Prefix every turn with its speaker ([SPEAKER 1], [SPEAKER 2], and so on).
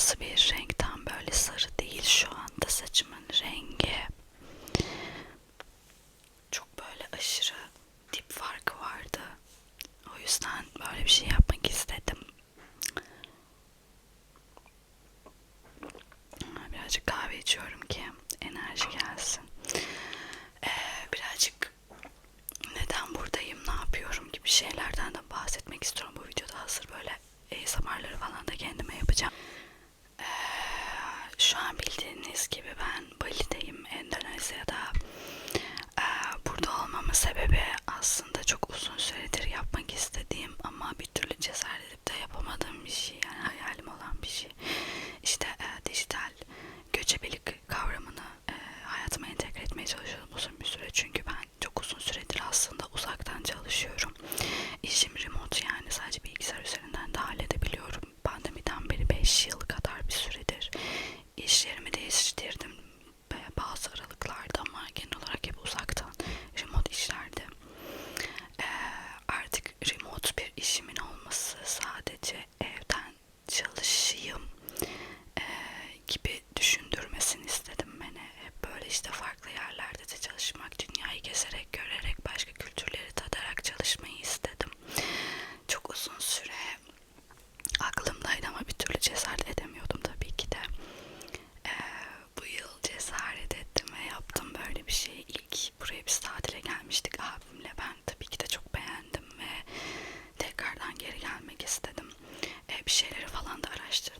[SPEAKER 1] sarımsı bir renk. Tam böyle sarı değil şu anda saçımın rengi. Çok böyle aşırı dip farkı vardı. O yüzden böyle bir şey yapmak istedim. Birazcık kahve içiyorum ki enerji gelsin. Ee, birazcık neden buradayım, ne yapıyorum gibi şeylerden de bahsetmek istiyorum bu videoda. Hazır böyle ASMR'ları falan da kendime yapacağım şu an bildiğiniz gibi ben Bali'deyim Endonezya'da. Ee, burada olmamın sebebi aslında çok uzun süredir yapmak istediğim ama bir türlü cesaret edip de yapamadığım bir şey. Yani hayalim olan bir şey. İşte e, dijital göçebelik kavramını e, hayatıma entegre etmeye çalışıyorum uzun bir süre. Çünkü ben çok uzun süredir aslında uzaktan çalışıyorum. İşim remote yani sadece bilgisayar üzerinde bir şeyleri falan da araştırdım.